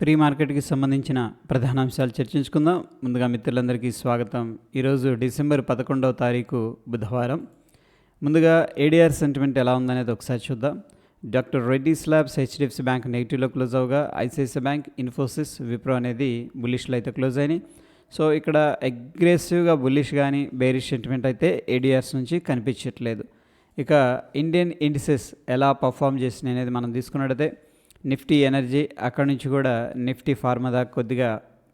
Pre మార్కెట్కి సంబంధించిన ప్రధాన అంశాలు చర్చించుకుందాం. ముందుగా మిత్రులందరికీ స్వాగతం. ఈరోజు డిసెంబర్ పదకొండవ తారీఖు బుధవారం. ముందుగా ఏడీఆర్ సెంటిమెంట్ ఎలా ఉందనేది ఒకసారి చూద్దాం. Doctor Reddy labs HDFC bank నెగిటివ్లో close అవగా ఐసిఐసిఐ బ్యాంక్ ఇన్ఫోసిస్ విప్రో అనేది బులిష్లో అయితే క్లోజ్ అయినాయి. సో ఇక్కడ అగ్రెసివ్గా బుల్లిష్ కానీ బేరిష్ సెంటిమెంట్ అయితే ఏడిఆర్స్ నుంచి కనిపించట్లేదు. ఇక ఇండియన్ ఇండిసెస్ ఎలా పర్ఫామ్ చేసినాయి అనేది మనం తీసుకున్నట్టయితే నిఫ్టీ ఎనర్జీ అక్కడ నుంచి కూడా నిఫ్టీ ఫార్మా దాకా కొద్దిగా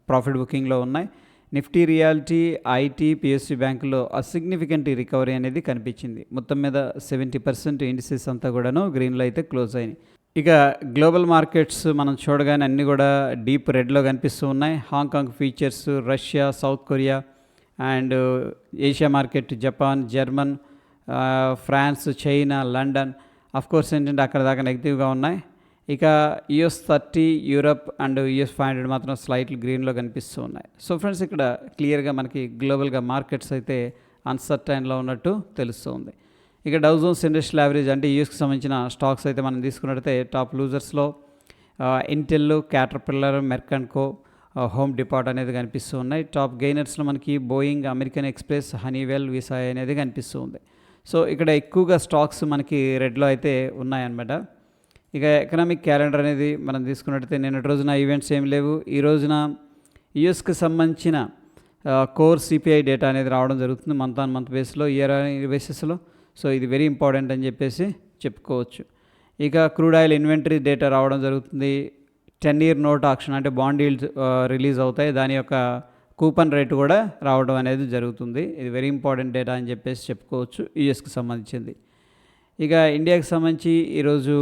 ప్రాఫిట్ బుకింగ్లో ఉన్నాయి. నిఫ్టీ రియాలిటీ ఐటీ పిఎస్సి బ్యాంకులో అసిగ్నిఫికెంట్ రికవరీ అనేది కనిపించింది. మొత్తం మీద సెవెంటీ పర్సెంట్ ఇండిసెస్ అంతా కూడాను గ్రీన్లో అయితే క్లోజ్ అయినాయి. ఇక గ్లోబల్ మార్కెట్స్ మనం చూడగానే అన్నీ కూడా డీప్ రెడ్లో కనిపిస్తూ ఉన్నాయి. Hong Kong features Russia South Korea and Asia market Japan German France China London of course ఏంటంటే అక్కడ దాకా నెగిటివ్గా ఉన్నాయి. ఇక US thirty Europe and US five hundred మాత్రం స్లైట్లు గ్రీన్లో కనిపిస్తూ ఉన్నాయి. సో ఫ్రెండ్స్ ఇక్కడ క్లియర్గా మనకి గ్లోబల్గా మార్కెట్స్ అయితే అన్సర్టైన్లో ఉన్నట్టు తెలుస్తుంది ఇక డౌజోన్స్ ఇండస్ట్రియల్ యావరేజ్ అంటే యూఎస్కి సంబంధించిన స్టాక్స్ అయితే మనం తీసుకున్నట్టయితే టాప్ లూజర్స్లో ఇంటెల్ క్యాటర్పిల్లర్ మెర్కన్కో హోమ్ డిపార్ట్ అనేది కనిపిస్తూ ఉన్నాయి. టాప్ గెయినర్స్లో మనకి బోయింగ్ అమెరికన్ ఎక్స్ప్రెస్ హనీవెల్ విసాయ్ అనేది కనిపిస్తూ ఉంది. సో ఇక్కడ ఎక్కువగా స్టాక్స్ మనకి రెడ్లో అయితే ఉన్నాయన్నమాట. ఇక ఎకనామిక్ క్యాలెండర్ అనేది మనం తీసుకున్నట్టయితే నిన్నటి రోజున ఈవెంట్స్ ఏమి లేవు. ఈ రోజున యుఎస్కి సంబంధించిన కోర్ సిపిఐ డేటా అనేది రావడం జరుగుతుంది మంత్ ఆన్ మంత్ బేస్లో ఇయర్ బేసిస్లో. సో ఇది వెరీ ఇంపార్టెంట్ అని చెప్పేసి చెప్పుకోవచ్చు. ఇక క్రూడ్ ఆయిల్ ఇన్వెంటరీ డేటా రావడం జరుగుతుంది. టెన్ ఇయర్ నోట్ ఆక్షన్ అంటే బాండ్ ఈల్డ్ రిలీజ్ అవుతాయి. దాని యొక్క కూపన్ రేటు కూడా రావడం అనేది జరుగుతుంది. ఇది వెరీ ఇంపార్టెంట్ డేటా అని చెప్పేసి చెప్పుకోవచ్చు యుఎస్కి సంబంధించింది. ఇక ఇండియాకి సంబంధించి ఈరోజు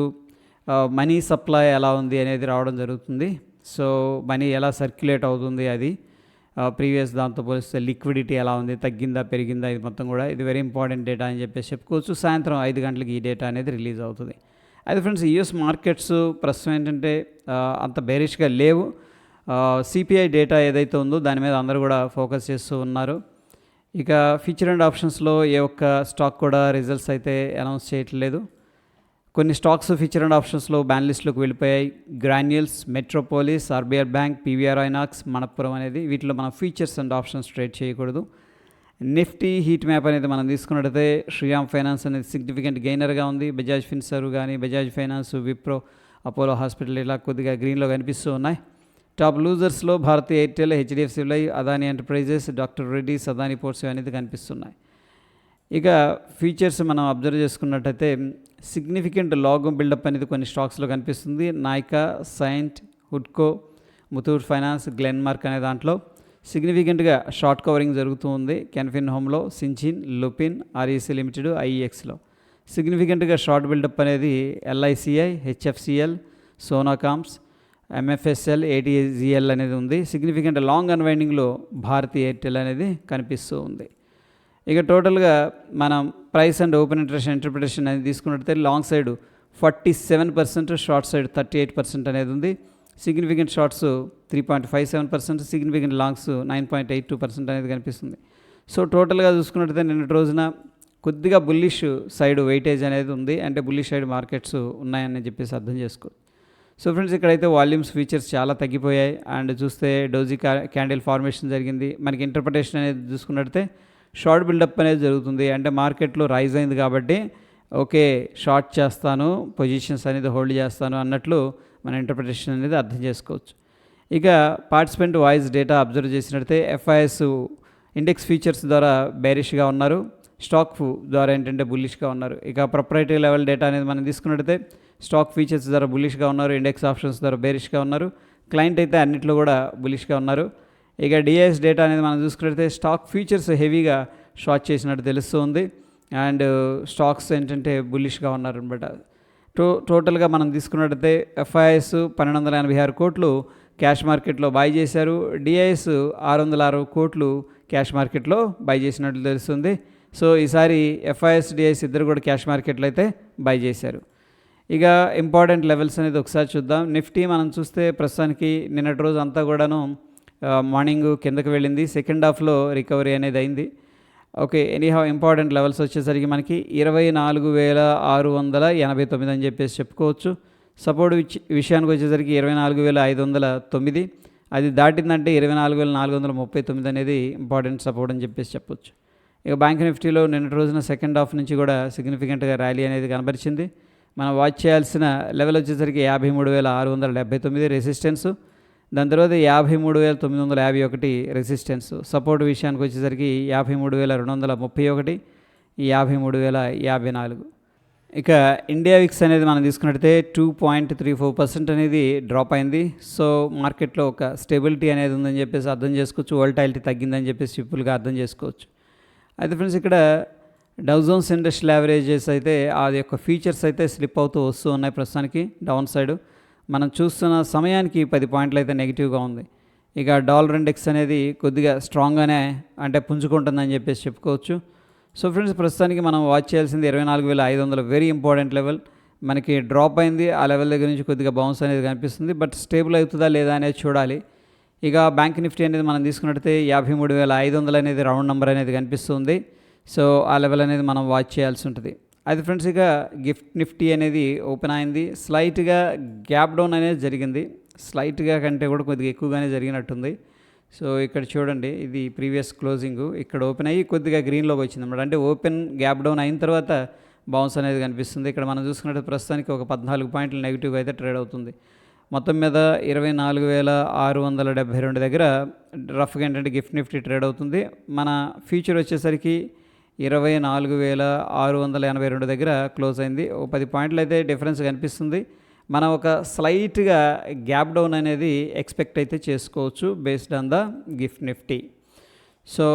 మనీ సప్లై ఎలా ఉంది అనేది రావడం జరుగుతుంది. సో మనీ ఎలా సర్క్యులేట్ అవుతుంది అది ప్రీవియస్ దాంతో పోలిస్తే లిక్విడిటీ ఎలా ఉంది తగ్గిందా పెరిగిందా ఇది మొత్తం కూడా ఇది వెరీ ఇంపార్టెంట్ డేటా అని చెప్పేసి చెప్పుకోవచ్చు. సాయంత్రం ఐదు గంటలకి ఈ డేటా అనేది రిలీజ్ అవుతుంది. అయితే ఫ్రెండ్స్ యూఎస్ మార్కెట్స్ ప్రస్తుతం ఏంటంటే అంత బేరిష్గా లేవు. సిపిఐ డేటా ఏదైతే ఉందో దాని మీద అందరూ కూడా ఫోకస్ చేస్తూ ఉన్నారు. ఇక ఫ్యూచర్ అండ్ ఆప్షన్స్లో ఏ ఒక్క స్టాక్ కూడా రిజల్ట్స్ అయితే అనౌన్స్ చేయట్లేదు. కొన్ని స్టాక్స్ ఫీచర్ అండ్ ఆప్షన్స్లో బ్యాన్ లిస్ట్లోకి వెళ్ళిపోయాయి. Granules metropolis RBR bank PVR INOX Manappuram అనేది వీటిలో మనం ఫీచర్స్ అండ్ ఆప్షన్స్ ట్రేడ్ చేయకూడదు. నిఫ్టీ హీట్ మ్యాప్ అనేది మనం తీసుకున్నట్టయితే శ్రీరామ్ ఫైనాన్స్ అనేది సిగ్నిఫికెంట్ గెయినర్గా ఉంది. బజాజ్ ఫిన్సర్ కానీ Bajaj finance Wipro Apollo hospital ఇలా కొద్దిగా గ్రీన్లో కనిపిస్తూ ఉన్నాయి. Top లూజర్స్లో Bharti Airtel HDFC life Adani enterprises doctor Reddy's Adani ports అనేది కనిపిస్తున్నాయి. ఇక ఫీచర్స్ మనం అబ్జర్వ్ చేసుకున్నట్టయితే సిగ్నిఫికెంట్ లాగం బిల్డప్ అనేది కొన్ని స్టాక్స్లో కనిపిస్తుంది. నాయికా సైంట్ హుడ్కో ముతూట్ ఫైనాన్స్ గ్లెన్మార్క్ అనే దాంట్లో సిగ్నిఫికెంట్గా షార్ట్ కవరింగ్ జరుగుతూ ఉంది. కెన్ఫిన్ హోమ్లో సించిన్ లుపిన్ ఆర్ఈసీ లిమిటెడ్ ఐఈఎక్స్లో. సిగ్నిఫికెంట్గా షార్ట్ బిల్డప్ అనేది ఎల్ఐసిఐ హెచ్ఎఫ్సిఎల్ సోనాకామ్స్ ఎంఎఫ్ఎస్ఎల్ ఏటీజిఎల్ అనేది ఉంది. సిగ్నిఫికెంట్ లాంగ్ అన్వైండింగ్లో భారతీ ఎయిర్టెల్ అనేది కనిపిస్తూ ఉంది. ఇక టోటల్గా మనం price and open interest interpretation అనేది తీసుకున్నట్టయితే long side forty seven percent short side thirty eight percent అనేది ఉంది. Significant shorts three point five seven percent significant longs nine point eight two percent అనేది కనిపిస్తుంది. సో టోటల్గా చూసుకున్నట్టయితే నిన్నటి రోజున కొద్దిగా బుల్లిష్ సైడ్ వెయిటేజ్ అనేది ఉంది. అంటే బుల్లిష్ సైడ్ మార్కెట్స్ ఉన్నాయని చెప్పేసి అర్థం చేసుకో. సో ఫ్రెండ్స్ ఇక్కడైతే వాల్యూమ్స్ ఫీచర్స్ చాలా తగ్గిపోయాయి. అండ్ చూస్తే డోజీ క్యాండిల్ ఫార్మేషన్ జరిగింది. మనకి ఇంటర్ప్రిటేషన్ అనేది చూసుకున్నట్టయితే షార్ట్ బిల్డప్ అనేది జరుగుతుంది. అంటే మార్కెట్లో రైజ్ అయింది కాబట్టి ఓకే షార్ట్ చేస్తాను పొజిషన్స్ అనేది హోల్డ్ చేస్తాను అన్నట్లు మన ఇంటర్ప్రిటేషన్ అనేది అర్థం చేసుకోవచ్చు. ఇక పార్టిసిపెంట్ వాయిస్ డేటా అబ్జర్వ్ చేసినట్టయితే ఎఫ్ఐఎస్ ఇండెక్స్ ఫీచర్స్ ద్వారా బేరిష్గా ఉన్నారు. స్టాక్ ద్వారా ఏంటంటే బుల్లిష్గా ఉన్నారు. ఇక ప్రొపరేటరీ లెవెల్ డేటా అనేది మనం తీసుకున్నట్టయితే స్టాక్ ఫీచర్స్ ద్వారా బుల్లిష్గా ఉన్నారు ఇండెక్స్ ఆప్షన్స్ ద్వారా బేరిష్గా ఉన్నారు. క్లయింట్ అయితే అన్నిట్లో కూడా బుల్లిష్గా ఉన్నారు. ఇక డిఐఎస్ డేటా అనేది మనం చూసుకున్నట్టయితే స్టాక్ ఫీచర్స్ హెవీగా షార్ట్ చేసినట్టు తెలుస్తుంది. అండ్ స్టాక్స్ ఏంటంటే బుల్లిష్గా ఉన్నారనమాట. టో టోటల్గా మనం తీసుకున్నట్టయితే ఎఫ్ఐఎస్ పన్నెండు వందల ఎనభై ఆరు కోట్లు క్యాష్ మార్కెట్లో బై చేశారు. డిఐఎస్ ఆరు వందల ఆరు కోట్లు క్యాష్ మార్కెట్లో బై చేసినట్లు తెలుస్తుంది. సో ఈసారి ఎఫ్ఐఎస్ డిఐఎస్ ఇద్దరు కూడా క్యాష్ మార్కెట్లో అయితే బై చేశారు. ఇక ఇంపార్టెంట్ లెవెల్స్ అనేది ఒకసారి చూద్దాం. నిఫ్టీ మనం చూస్తే ప్రస్తుతానికి నిన్నటి రోజు అంతా కూడాను మార్నింగ్ కిందకి వెళ్ళింది. సెకండ్ హాఫ్లో రికవరీ అనేది అయింది. ఓకే ఎనీహౌ ఇంపార్టెంట్ లెవెల్స్ వచ్చేసరికి మనకి ఇరవై నాలుగు వేల ఆరు వందల ఎనభై తొమ్మిది అని చెప్పేసి చెప్పుకోవచ్చు. సపోర్ట్ విషయానికి వచ్చేసరికి ఇరవై నాలుగు వేల ఐదు వందల తొమ్మిది. అది దాటిందంటే ఇరవై నాలుగు వేల నాలుగు వందల ముప్పై తొమ్మిది అనేది ఇంపార్టెంట్ సపోర్ట్ అని చెప్పేసి చెప్పొచ్చు. ఇక బ్యాంక్ నిఫ్టీలో నిన్నటి రోజున సెకండ్ హాఫ్ నుంచి కూడా సిగ్నిఫికెంట్గా ర్యాలీ అనేది కనబరిచింది. మనం వాచ్ చేయాల్సిన లెవెల్ వచ్చేసరికి యాభై మూడు వేల ఆరు వందల డెబ్బై తొమ్మిది. రెసిస్టెన్స్ దాని తర్వాత యాభై మూడు వేల తొమ్మిది వందల యాభై ఒకటి రెసిస్టెన్స్ సపోర్ట్ విషయానికి వచ్చేసరికి యాభై మూడు వేల రెండు వందల ముప్పై ఒకటి యాభై మూడు వేల యాభై నాలుగు. ఇక ఇండియా విక్స్ అనేది మనం తీసుకున్నట్టయితే two point three four percent అనేది డ్రాప్ అయింది. సో మార్కెట్లో ఒక స్టెబిలిటీ అనేది ఉందని చెప్పేసి అర్థం చేసుకోవచ్చు. వోల్టాలిటీ తగ్గిందని చెప్పేసి సింపుల్గా అర్థం చేసుకోవచ్చు. అయితే ఫ్రెండ్స్ ఇక్కడ డౌజోన్స్ ఇండస్ట్రియల్ యావరేజెస్ అయితే అది యొక్క ఫీచర్స్ అయితే స్లిప్ అవుతూ వస్తూ ఉన్నాయి ప్రస్తుతానికి. డౌన్ సైడ్ మనం చూస్తున్న సమయానికి పది పాయింట్లు అయితే నెగిటివ్గా ఉంది. ఇక డాలర్ ఇండెక్స్ అనేది కొద్దిగా స్ట్రాంగ్గానే అంటే పుంజుకుంటుందని చెప్పేసి చెప్పుకోవచ్చు. సో ఫ్రెండ్స్ ప్రస్తుతానికి మనం వాచ్ చేయాల్సింది ఇరవై నాలుగు వేల ఐదు వందలు. వెరీ ఇంపార్టెంట్ లెవెల్ మనకి డ్రాప్ అయింది. ఆ లెవెల్ దగ్గర నుంచి కొద్దిగా బౌన్స్ అనేది కనిపిస్తుంది. బట్ స్టేబుల్ అవుతుందా లేదా అనేది చూడాలి. ఇక బ్యాంక్ నిఫ్టీ అనేది మనం తీసుకున్నట్టయితే యాభై మూడు వేల ఐదు వందలు అనేది రౌండ్ నెంబర్ అనేది కనిపిస్తుంది. సో ఆ లెవెల్ అనేది మనం వాచ్ చేయాల్సి ఉంటుంది. అయితే ఫ్రెండ్స్ ఇక గిఫ్ట్ నిఫ్టీ అనేది ఓపెన్ అయింది. స్లైట్గా గ్యాప్ డౌన్ అనేది జరిగింది. స్లైట్గా కంటే కూడా కొద్దిగా ఎక్కువగానే జరిగినట్టుంది. సో ఇక్కడ చూడండి ఇది ప్రీవియస్ క్లోజింగ్. ఇక్కడ ఓపెన్ అయ్యి కొద్దిగా గ్రీన్లోకి వచ్చింది అనమాట అంటే ఓపెన్ గ్యాప్ డౌన్ అయిన తర్వాత బౌన్స్ అనేది కనిపిస్తుంది. ఇక్కడ మనం చూసుకున్నట్టు ప్రస్తుతానికి ఒక పద్నాలుగు పాయింట్లు నెగిటివ్గా అయితే ట్రేడ్ అవుతుంది. మొత్తం మీద ఇరవై నాలుగు వేల ఆరు వందల డెబ్బై రెండు దగ్గర రఫ్గా ఏంటంటే గిఫ్ట్ నిఫ్టీ ట్రేడ్ అవుతుంది. మన ఫ్యూచర్ వచ్చేసరికి ఇరవై నాలుగు వేల ఆరు వందల ఎనభై రెండు దగ్గర క్లోజ్ అయింది. ఒక పది పాయింట్లు అయితే డిఫరెన్స్ కనిపిస్తుంది. మనం ఒక స్లైట్గా గ్యాప్ డౌన్ అనేది ఎక్స్పెక్ట్ అయితే చేసుకోవచ్చు based on the GIFT Nifty. So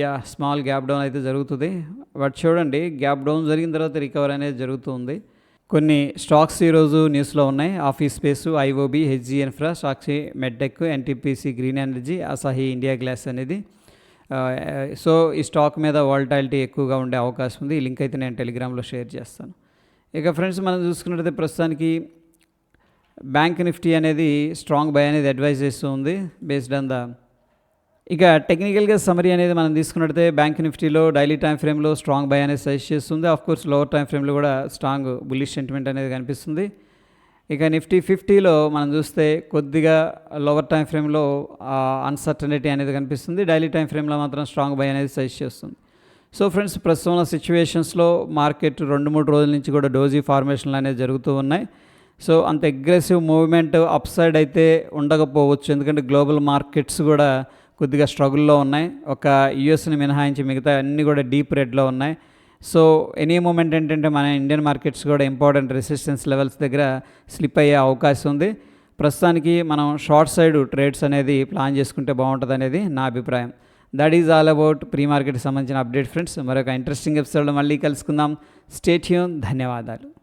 yeah small gap down అయితే జరుగుతుంది. బట్ చూడండి గ్యాప్ డౌన్ జరిగిన తర్వాత రికవర్ అనేది జరుగుతుంది. కొన్ని స్టాక్స్ ఈరోజు న్యూస్లో ఉన్నాయి. Office space IOB HG infra Sakshi Medtech NTPC green energy Asahi India glass అనేది సో ఈ స్టాక్ మీద వాలటాలిటీ ఎక్కువగా ఉండే అవకాశం ఉంది. ఈ లింక్ అయితే నేను టెలిగ్రామ్లో షేర్ చేస్తాను. ఇక ఫ్రెండ్స్ మనం చూసుకున్నట్టయితే ప్రస్తుతానికి బ్యాంక్ నిఫ్టీ అనేది స్ట్రాంగ్ బై అనేది అడ్వైజ్ చేస్తూ ఉంది బేస్డ్ ఆన్ ద ఇక టెక్నికల్గా సమరీ అనేది మనం తీసుకున్నట్టయితే బ్యాంక్ నిఫ్టీలో డైలీ టైం ఫ్రేమ్లో స్ట్రాంగ్ బై అనేది సజెస్ట్ చేస్తుంది. ఆఫ్ కోర్స్ లోవర్ టైం ఫ్రేమ్లో కూడా స్ట్రాంగ్ బుల్లిష్ సెంటిమెంట్ అనేది కనిపిస్తుంది. ఇక నిఫ్టీ ఫిఫ్టీలో మనం చూస్తే కొద్దిగా లోవర్ టైం ఫ్రేమ్లో అన్సర్టనిటీ అనేది కనిపిస్తుంది. డైలీ టైం ఫ్రేమ్లో మాత్రం స్ట్రాంగ్ బై అనేది సజెస్ట్ చేస్తుంది. సో ఫ్రెండ్స్ ప్రస్తుతం ఉన్న సిచ్యువేషన్స్లో మార్కెట్ రెండు మూడు రోజుల నుంచి కూడా డోజీ ఫార్మేషన్లు అనేది జరుగుతూ ఉన్నాయి. సో అంత అగ్రెసివ్ మూవ్మెంట్ అప్ సైడ్ అయితే ఉండకపోవచ్చు. ఎందుకంటే గ్లోబల్ మార్కెట్స్ కూడా కొద్దిగా స్ట్రగుల్లో ఉన్నాయి. ఒక యుఎస్ని మినహాయించి మిగతా అన్నీ కూడా డీప్ రెడ్లో ఉన్నాయి. సో ఎనీ మూమెంట్ ఏంటంటే మన ఇండియన్ మార్కెట్స్ కూడా ఇంపార్టెంట్ రెసిస్టెన్స్ లెవెల్స్ దగ్గర స్లిప్ అయ్యే అవకాశం ఉంది. ప్రస్తుతానికి మనం షార్ట్ సైడ్ ట్రేడ్స్ అనేది ప్లాన్ చేసుకుంటే బాగుంటుంది అనేది నా అభిప్రాయం. That is all about pre మార్కెట్కి సంబంధించిన అప్డేట్ ఫ్రెండ్స్ మరొక ఇంట్రెస్టింగ్ ఎపిసోడ్లో మళ్ళీ కలుసుకుందాం. స్టేట్యూన్ ధన్యవాదాలు.